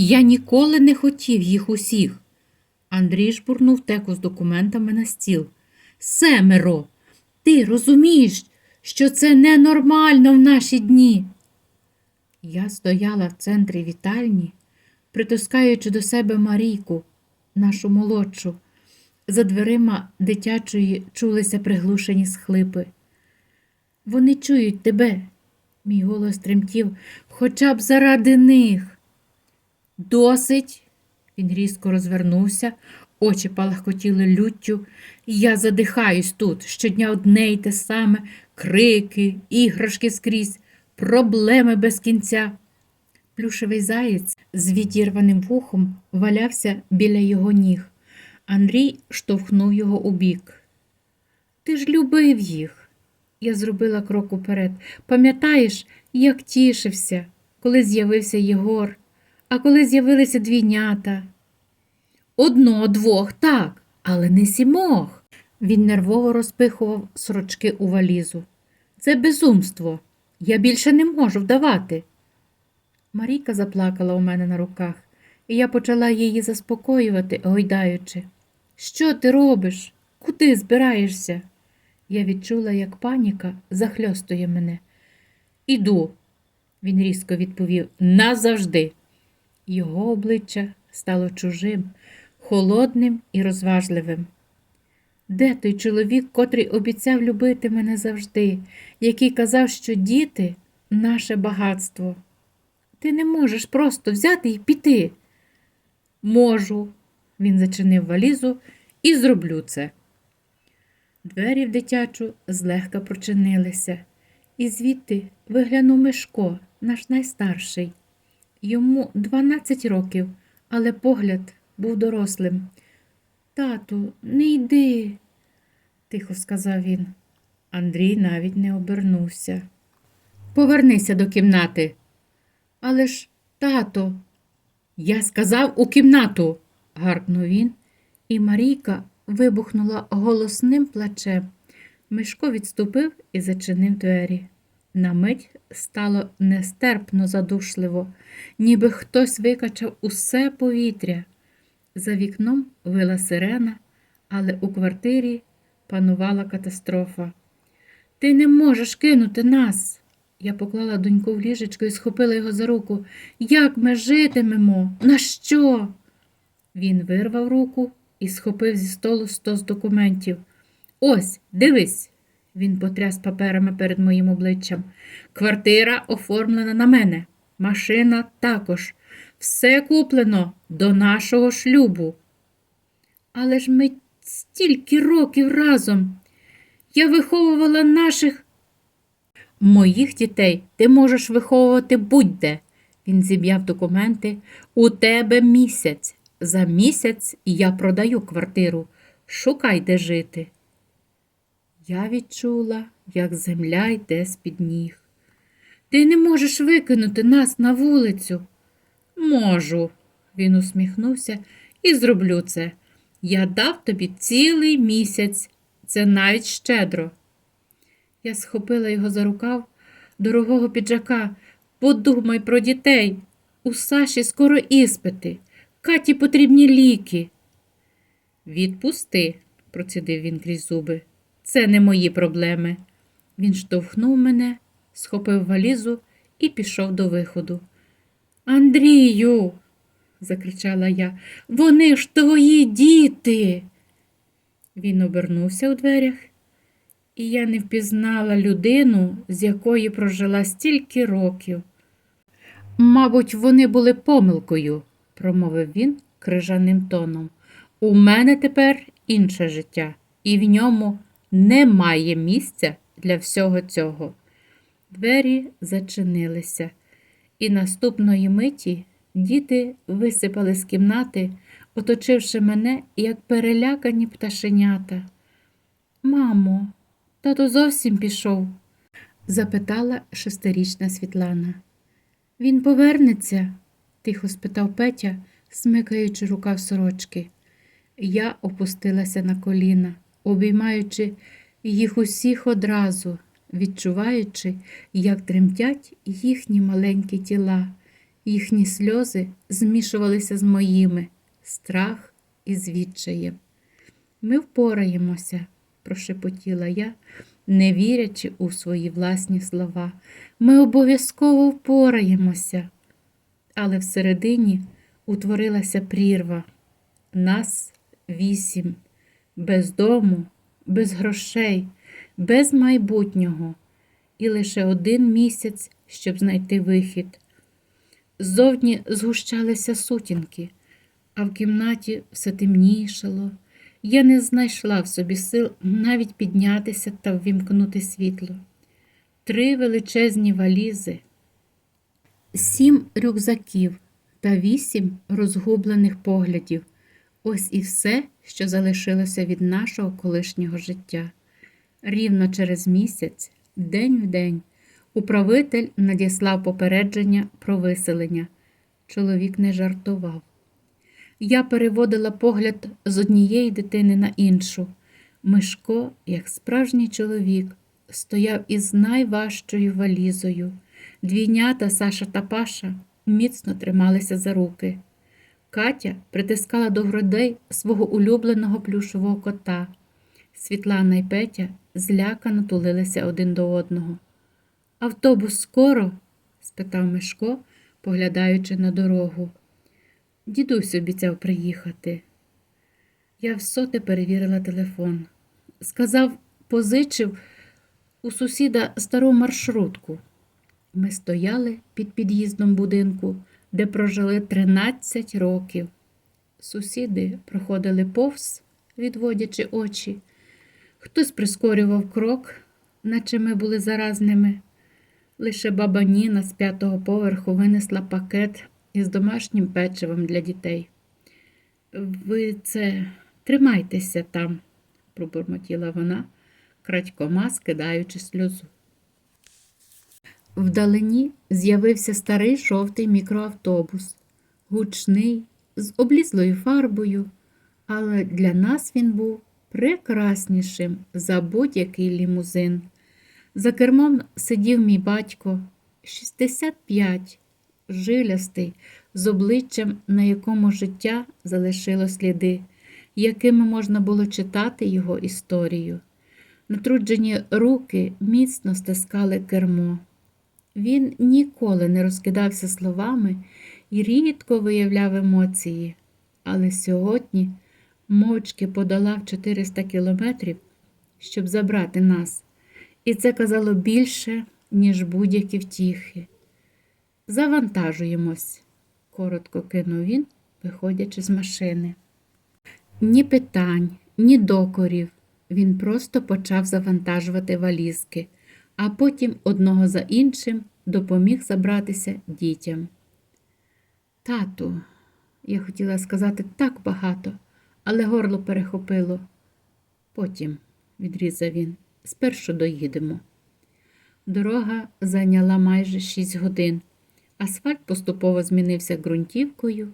Я ніколи не хотів їх усіх. Андрій жбурнув теку з документами на стіл. Семеро, ти розумієш, що це ненормально в наші дні. Я стояла в центрі вітальні, притискаючи до себе Марійку, нашу молодшу. За дверима дитячої чулися приглушені схлипи. Вони чують тебе, мій голос тремтів, хоча б заради них. Досить. Він різко розвернувся, очі палахкотіли люттю. Я задихаюсь тут. Щодня одне й те саме крики, іграшки скрізь, проблеми без кінця. Плюшевий заєць з відірваним вухом валявся біля його ніг. Андрій штовхнув його у бік. Ти ж любив їх. Я зробила крок уперед. Пам'ятаєш, як тішився, коли з'явився Єгор, а коли з'явилися двійнята? Одно, двох, так, але не сімох. Він нервово розпихував сорочки у валізу. Це безумство. Я більше не можу вдавати. Марійка заплакала у мене на руках, і я почала її заспокоювати, гойдаючи. Що ти робиш? Куди збираєшся? Я відчула, як паніка захльостує мене. Іду, він різко відповів, назавжди. Його обличчя стало чужим, холодним і розважливим. Де той чоловік, котрий обіцяв любити мене завжди, який казав, що діти наше багатство? Ти не можеш просто взяти і піти. Можу, він зачинив валізу і зроблю це. Двері в дитячу злегка прочинилися, і звідти виглянув Мишко, наш найстарший. Йому 12 років, але погляд був дорослим. Тату, не йди, тихо сказав він. Андрій навіть не обернувся. Повернися до кімнати. Але ж, тато, я сказав у кімнату, гаркнув він, і Марійка вибухнула голосним плачем. Мишко відступив і зачинив двері. На мить стало нестерпно задушливо, ніби хтось викачав усе повітря. За вікном вила сирена, але у квартирі панувала катастрофа. Ти не можеш кинути нас. Я поклала доньку в ліжечко і схопила його за руку. Як ми житимемо? На що? Він вирвав руку і схопив зі столу стос документів. Ось, дивись. Він потряс паперами перед моїм обличчям. Квартира оформлена на мене, машина також. Все куплено до нашого шлюбу. Але ж ми стільки років разом. Я виховувала наших. Моїх дітей ти можеш виховувати будь-де. Він зіб'яв документи. У тебе місяць. За місяць я продаю квартиру. Шукай, де жити. Я відчула, як земля йде з-під ніг. Ти не можеш викинути нас на вулицю. Можу, він усміхнувся і зроблю це. Я дав тобі цілий місяць, це навіть щедро. Я схопила його за рукав дорогого піджака. Подумай про дітей. У Саші скоро іспити. Каті потрібні ліки. Відпусти, процідив він крізь зуби. Це не мої проблеми. Він штовхнув мене, схопив валізу і пішов до виходу. Андрію, закричала я, вони ж твої діти. Він обернувся у дверях, і я не впізнала людину, з якої прожила стільки років. Мабуть, вони були помилкою, промовив він крижаним тоном. У мене тепер інше життя, і в ньому немає місця для всього цього. Двері зачинилися, і наступної миті діти висипали з кімнати, оточивши мене, як перелякані пташенята. Мамо, тато зовсім пішов? запитала шестирічна Світлана. Він повернеться? тихо спитав Петя, смикаючи рукав сорочки. Я опустилася на коліна, обіймаючи їх усіх одразу, відчуваючи, як тремтять їхні маленькі тіла, Їхні сльози змішувалися з моїми, страх і звідчаєм. Ми впораємося, прошепотіла я, не вірячи у свої власні слова. Ми обов'язково впораємося. Але всередині утворилася прірва. Нас вісім, без дому, без грошей, без майбутнього, і лише один місяць, щоб знайти вихід. Ззовні згущалися сутінки, а в кімнаті все темнішало. Я не знайшла в собі сил навіть піднятися та ввімкнути світло. Три величезні валізи, сім рюкзаків та вісім розгублених поглядів. Ось і все, що залишилося від нашого колишнього життя. Рівно через місяць, день в день, управитель надіслав попередження про виселення. Чоловік не жартував. Я переводила погляд з однієї дитини на іншу. Мишко, як справжній чоловік, стояв із найважчою валізою. Двійнята Саша та Паша міцно трималися за руки. Катя притискала до грудей свого улюбленого плюшового кота. Світлана і Петя злякано тулилися один до одного. Автобус скоро? спитав Мишко, поглядаючи на дорогу. Дідусь обіцяв приїхати. Я всоте перевірила телефон. Сказав, позичив у сусіда стару маршрутку. Ми стояли під під'їздом будинку, де прожили 13 років. Сусіди проходили повз, відводячи очі. Хтось прискорював крок, наче ми були заразними. Лише баба Ніна з п'ятого поверху винесла пакет із домашнім печивом для дітей. Ви це тримайтеся там, пробурмотіла вона, крадькома скидаючи сльозу. Вдалині з'явився старий жовтий мікроавтобус, гучний, з облізлою фарбою, але для нас він був прекраснішим за будь-який лімузин. За кермом сидів мій батько 65, жилястий, з обличчям, на якому життя залишило сліди, якими можна було читати його історію. Натруджені руки міцно стискали кермо. Він ніколи не розкидався словами і рідко виявляв емоції, але сьогодні мовчки подолав 400 кілометрів, щоб забрати нас, і це казало більше, ніж будь-які втіхи. Завантажуємось, коротко кинув він, виходячи з машини. Ні питань, ні докорів. Він просто почав завантажувати валізки, а потім одного за іншим допоміг забратися дітям. Тату, я хотіла сказати так багато, але горло перехопило. Потім, відрізав він, спершу доїдемо. Дорога зайняла майже шість годин. Асфальт поступово змінився ґрунтівкою,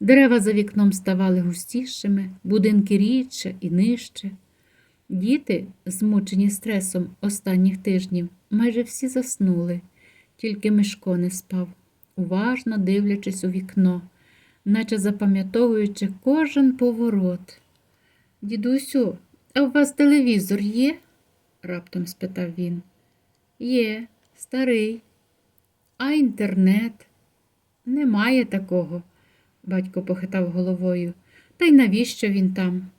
дерева за вікном ставали густішими, будинки рідше і нижче. Діти, змучені стресом останніх тижнів, майже всі заснули, тільки Мишко не спав, уважно дивлячись у вікно, наче запам'ятовуючи кожен поворот. Дідусю, а у вас телевізор є? раптом спитав він. Є, старий. А інтернет? Немає такого, батько похитав головою. Та й навіщо він там?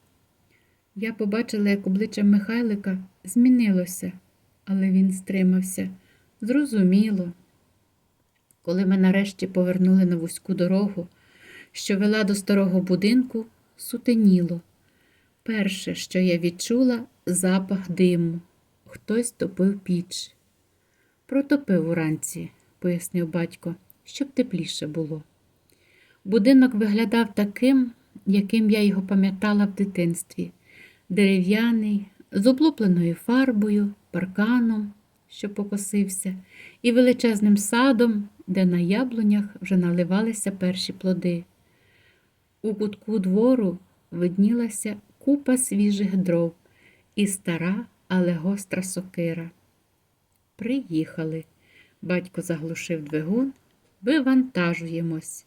Я побачила, як обличчя Михайлика змінилося, але він стримався. Зрозуміло. Коли ми нарешті повернули на вузьку дорогу, що вела до старого будинку, сутеніло. Перше, що я відчула, запах диму. Хтось топив піч. Протопив уранці, пояснив батько, щоб тепліше було. Будинок виглядав таким, яким я його пам'ятала в дитинстві дерев'яний, з облупленою фарбою, парканом, що покосився, і величезним садом, де на яблунях вже наливалися перші плоди. У кутку двору виднілася купа свіжих дров і стара, але гостра сокира. Приїхали. Батько заглушив двигун, вивантажуємось.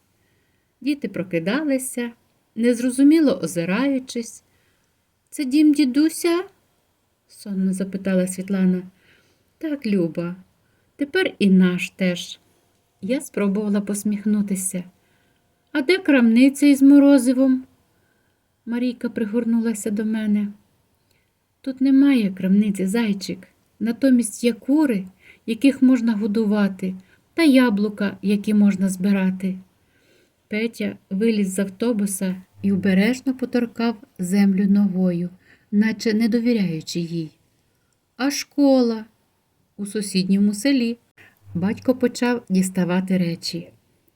Діти прокидалися, незрозуміло озираючись. Це дім дідуся? сонно запитала Світлана. Так, Люба, тепер і наш теж. Я спробувала посміхнутися. А де крамниця із морозивом? Марійка пригорнулася до мене. Тут немає крамниці, зайчик. Натомість є кури, яких можна годувати, та яблука, які можна збирати. Петя виліз з автобуса і обережно поторкав землю ногою, наче не довіряючи їй. А школа у сусідньому селі. Батько почав діставати речі.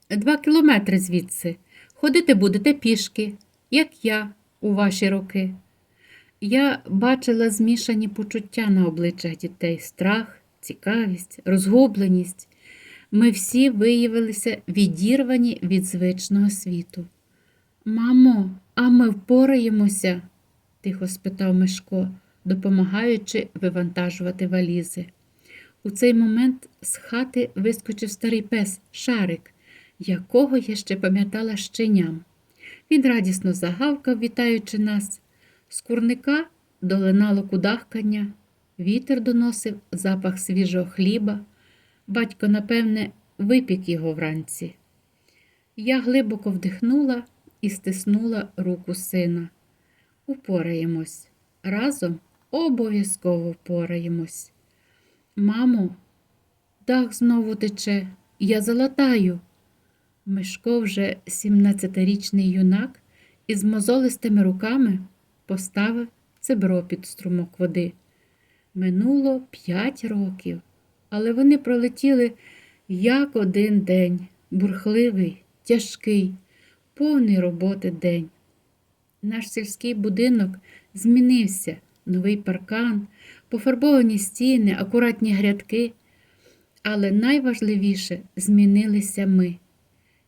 Два кілометри звідси. Ходити будете пішки, як я у ваші роки. Я бачила змішані почуття на обличчях дітей страх, цікавість, розгубленість. Ми всі виявилися відірвані від звичного світу. Мамо, а ми впораємося? тихо спитав Мишко, допомагаючи вивантажувати валізи. У цей момент з хати вискочив старий пес Шарик, якого я ще пам'ятала щеням. Він радісно загавкав, вітаючи нас. З курника долинало кудахкання, вітер доносив запах свіжого хліба. Батько, напевне, випік його вранці. Я глибоко вдихнула і стиснула руку сина. Упораємось. Разом обов'язково впораємось. Мамо, дах знову тече, я залатаю. Мишко вже сімнадцятирічний юнак із мозолистими руками поставив цебро під струмок води. Минуло п'ять років, але вони пролетіли як один день, бурхливий, тяжкий, повний роботи день. Наш сільський будинок змінився, новий паркан, пофарбовані стіни, акуратні грядки. Але найважливіше змінилися ми.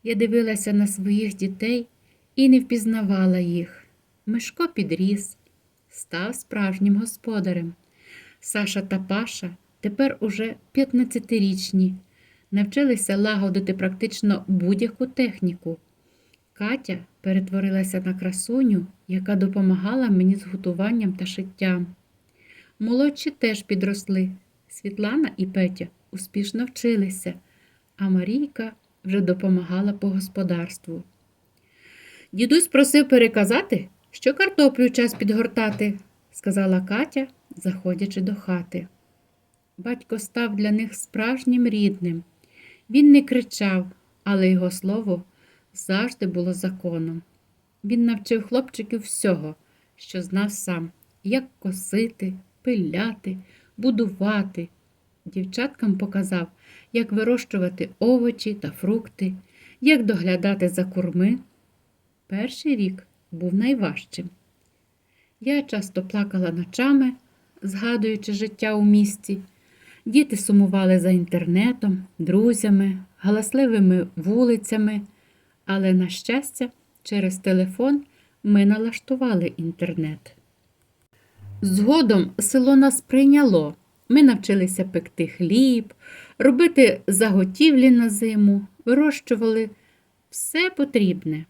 Я дивилася на своїх дітей і не впізнавала їх. Мишко підріс, став справжнім господарем. Саша та Паша тепер уже 15-річні, навчилися лагодити практично будь-яку техніку. Катя перетворилася на красуню, яка допомагала мені з готуванням та шиттям. Молодші теж підросли. Світлана і Петя успішно вчилися, а Марійка вже допомагала по господарству. Дідусь просив переказати, що картоплю час підгортати, сказала Катя, заходячи до хати. Батько став для них справжнім рідним. Він не кричав, але його слово завжди було законом. Він навчив хлопчиків всього, що знав сам, як косити, пиляти, будувати. Дівчаткам показав, як вирощувати овочі та фрукти, як доглядати за курми. Перший рік був найважчим. Я часто плакала ночами, згадуючи життя у місті. Діти сумували за інтернетом, друзями, галасливими вулицями, але, на щастя, через телефон ми налаштували інтернет. Згодом село нас прийняло. Ми навчилися пекти хліб, робити заготівлі на зиму, вирощували все потрібне.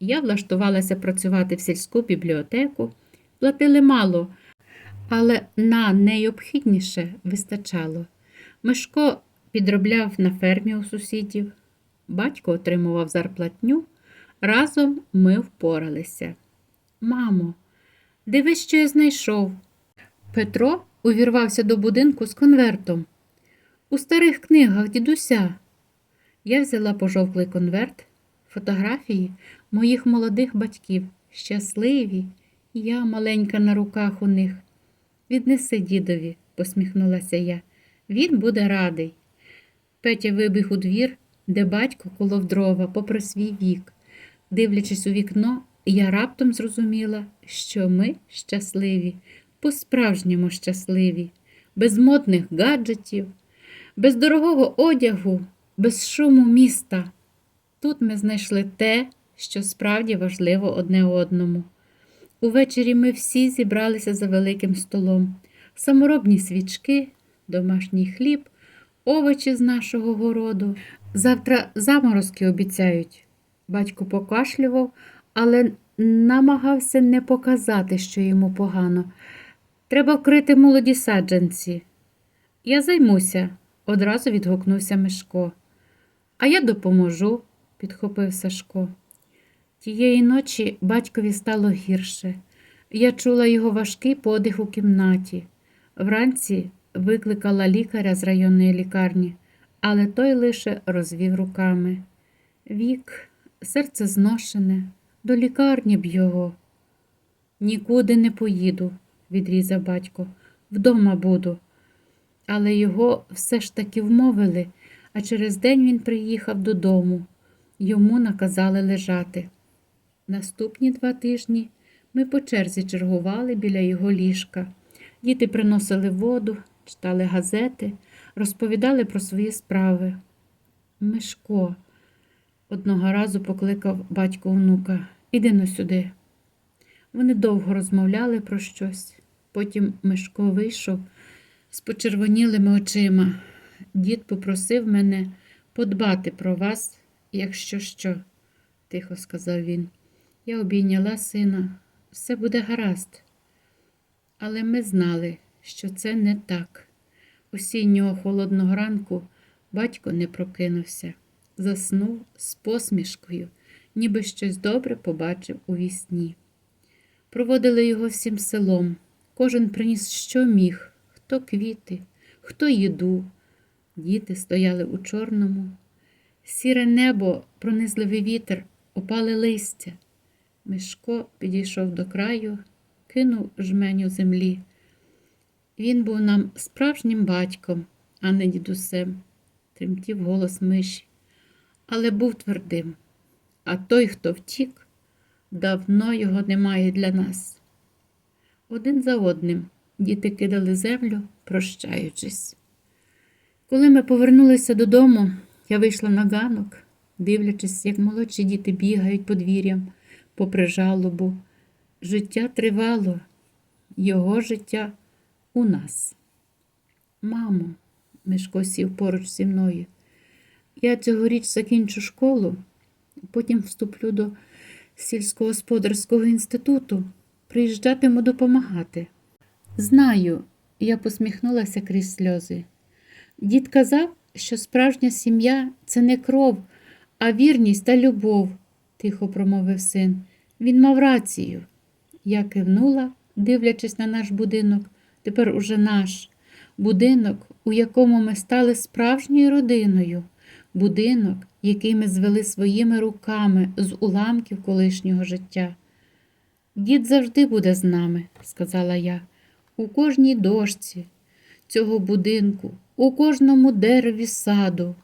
Я влаштувалася працювати в сільську бібліотеку, платили мало, але на найобхідніше вистачало. Мишко підробляв на фермі у сусідів, батько отримував зарплатню. Разом ми впоралися. Мамо, дивись, що я знайшов. Петро увірвався до будинку з конвертом. У старих книгах дідуся. Я взяла пожовклий конверт, фотографії моїх молодих батьків, щасливі, я маленька на руках у них. Віднеси дідові, посміхнулася я. Він буде радий. Петя вибіг у двір, де батько колов дрова попри свій вік. Дивлячись у вікно, я раптом зрозуміла, що ми щасливі, по-справжньому щасливі, без модних гаджетів, без дорогого одягу, без шуму міста. Тут ми знайшли те, що справді важливо одне одному. Увечері ми всі зібралися за великим столом, саморобні свічки, домашній хліб, овочі з нашого городу. Завтра заморозки обіцяють. Батько покашлював, але намагався не показати, що йому погано. Треба вкрити молоді саджанці. Я займуся, одразу відгукнувся Мишко. А я допоможу, підхопив Сашко. Тієї ночі батькові стало гірше. Я чула його важкий подих у кімнаті. Вранці викликала лікаря з районної лікарні, але той лише розвів руками. Вік, серце зношене, до лікарні б його. Нікуди не поїду, відрізав батько. Вдома буду. Але його все ж таки вмовили, а через день він приїхав додому. Йому наказали лежати. Наступні два тижні ми по черзі чергували біля його ліжка. Діти приносили воду, читали газети, розповідали про свої справи. Мишко, одного разу покликав батько онука. Іди но сюди. Вони довго розмовляли про щось. Потім Мишко вийшов з почервонілими очима. Дід попросив мене подбати про вас, якщо що, тихо сказав він. Я обійняла сина, все буде гаразд. Але ми знали, що це не так. Осіннього холодного ранку батько не прокинувся, заснув з посмішкою, ніби щось добре побачив у вісні. Проводили його всім селом. Кожен приніс, що міг, хто квіти, хто їду. Діти стояли у чорному. Сіре небо, пронизливий вітер, опали листя. Мишко підійшов до краю, кинув жменю землі. Він був нам справжнім батьком, а не дідусем, тремтів голос миші, але був твердим. А той, хто втік, давно його немає для нас. Один за одним діти кидали землю, прощаючись. Коли ми повернулися додому, я вийшла на ганок, дивлячись, як молодші діти бігають подвір'ям попри жалобу. Життя тривало, його життя у нас. Мамо, Мишко сів поруч зі мною. Я цьогоріч закінчу школу, потім вступлю до сільськогосподарського інституту, приїжджатиму допомагати. Знаю, я посміхнулася крізь сльози. Дід казав, що справжня сім'я це не кров, а вірність та любов, тихо промовив син. Він мав рацію. Я кивнула, дивлячись на наш будинок, тепер уже наш будинок, у якому ми стали справжньою родиною, будинок, який ми звели своїми руками з уламків колишнього життя. Дід завжди буде з нами, сказала я, у кожній дошці цього будинку, у кожному дереві саду.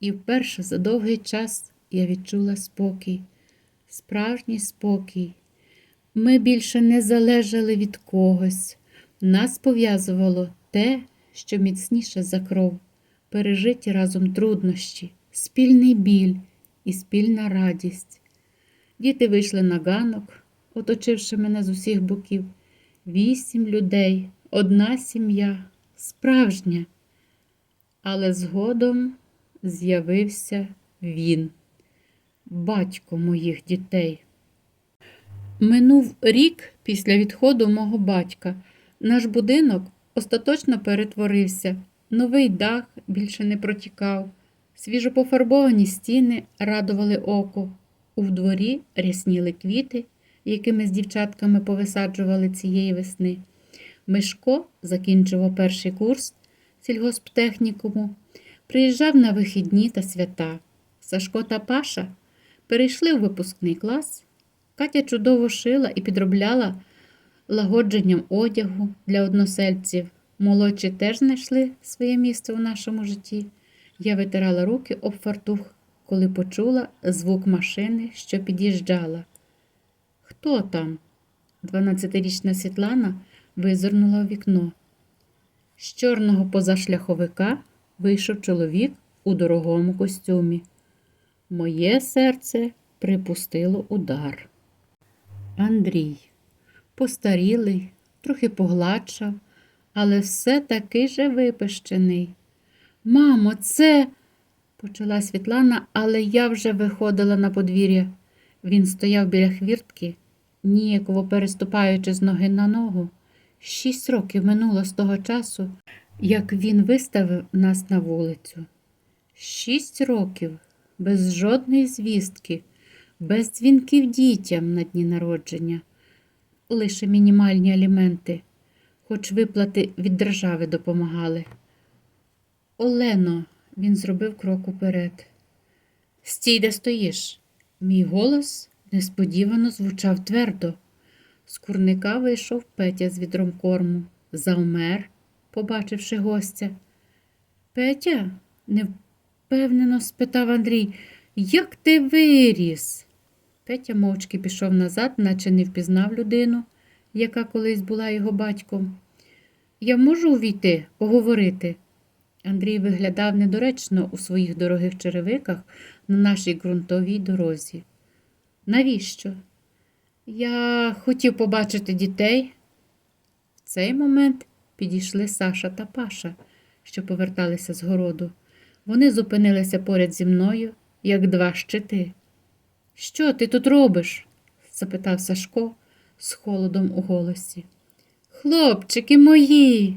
І вперше за довгий час я відчула спокій, справжній спокій. Ми більше не залежали від когось, нас пов'язувало те, що міцніше за кров, пережиті разом труднощі, спільний біль і спільна радість. Діти вийшли на ганок, оточивши мене з усіх боків. Вісім людей, одна сім'я, справжня. Але згодом з'явився він, батько моїх дітей. Минув рік після відходу мого батька. Наш будинок остаточно перетворився, новий дах більше не протікав, свіжопофарбовані стіни радували око. У дворі рясніли квіти, які ми з дівчатками повисаджували цієї весни. Мишко закінчував перший курс сільгосптехнікуму, приїжджав на вихідні та свята. Сашко та Паша перейшли у випускний клас. Катя чудово шила і підробляла лагодженням одягу для односельців. Молодші теж знайшли своє місце у нашому житті. Я витирала руки об фартух, коли почула звук машини, що під'їжджала. Хто там? Дванадцятирічна Світлана визирнула у вікно. З чорного позашляховика вийшов чоловік у дорогому костюмі. Моє серце припустило удар. Андрій, постарілий, трохи погладшав, але все такий же випищений. Мамо, це. почала Світлана, але я вже виходила на подвір'я. Він стояв біля хвіртки, ніяково переступаючи з ноги на ногу. Шість років минуло з того часу, як він виставив нас на вулицю. Шість років без жодної звістки, без дзвінків дітям на дні народження, лише мінімальні аліменти, хоч виплати від держави допомагали. Олено, він зробив крок уперед. Стій, де стоїш. Мій голос несподівано звучав твердо. З курника вийшов Петя з відром корму, завмер, побачивши гостя. Петя? невпевнено спитав Андрій, як ти виріс? Петя мовчки пішов назад, наче не впізнав людину, яка колись була його батьком. Я можу увійти, поговорити? Андрій виглядав недоречно у своїх дорогих черевиках на нашій ґрунтовій дорозі. Навіщо? Я хотів побачити дітей. В цей момент підійшли Саша та Паша, що поверталися з городу. Вони зупинилися поряд зі мною, як два щити. Що ти тут робиш? запитав Сашко з холодом у голосі. Хлопчики мої.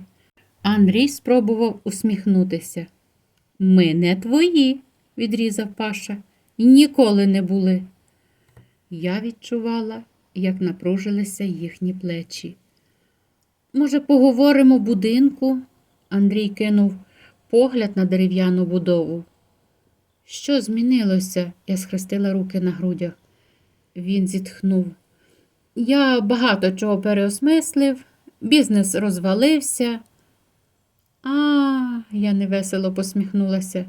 Андрій спробував усміхнутися. Ми не твої, відрізав Паша, ніколи не були. Я відчувала, як напружилися їхні плечі. Може, поговоримо в будинку? Андрій кинув погляд на дерев'яну будову. Що змінилося? Я схрестила руки на грудях. Він зітхнув. Я багато чого переосмислив, бізнес розвалився. А, я невесело посміхнулася.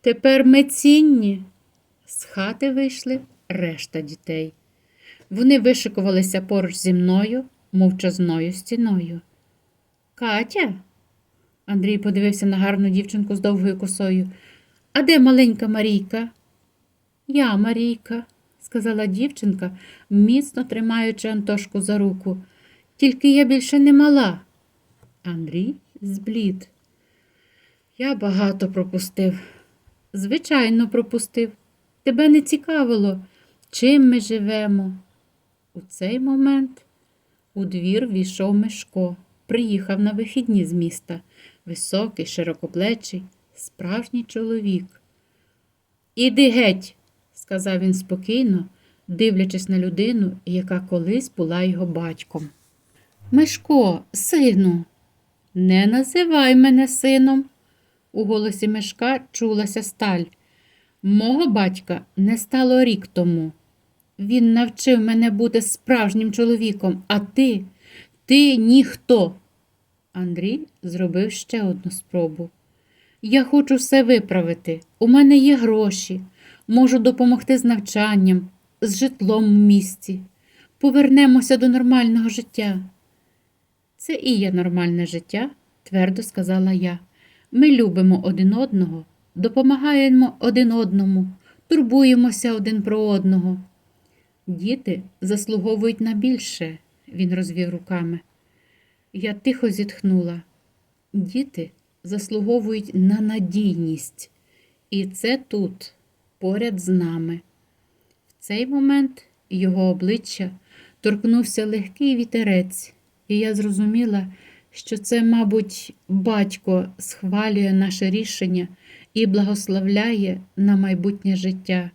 Тепер ми цінні. З хати вийшли решта дітей. Вони вишикувалися поруч зі мною, мовчазною стіною. Катя? Андрій подивився на гарну дівчинку з довгою косою. А де маленька Марійка? Я, Марійка, сказала дівчинка, міцно тримаючи Антошку за руку. Тільки я більше не мала. Андрій зблід. Я багато пропустив. Звичайно, пропустив. Тебе не цікавило, чим ми живемо. У цей момент у двір війшов Мишко, приїхав на вихідні з міста, високий, широкоплечий, справжній чоловік. Іди геть, сказав він спокійно, дивлячись на людину, яка колись була його батьком. Мишко, сину, не називай мене сином. У голосі Мишка чулася сталь. Мого батька не стало рік тому. Він навчив мене бути справжнім чоловіком, а ти, ти ніхто. Андрій зробив ще одну спробу. Я хочу все виправити. У мене є гроші, можу допомогти з навчанням, з житлом в місті. Повернемося до нормального життя. Це і є нормальне життя, твердо сказала я. Ми любимо один одного, допомагаємо один одному, турбуємося один про одного. Діти заслуговують на більше, він розвів руками. Я тихо зітхнула. Діти заслуговують на надійність, і це тут, поряд з нами. В цей момент його обличчя торкнувся легкий вітерець, і я зрозуміла, що це, мабуть, батько схвалює наше рішення і благословляє на майбутнє життя.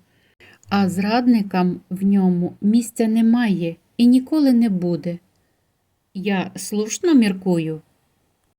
А зрадникам в ньому місця немає і ніколи не буде. Я слушно міркую.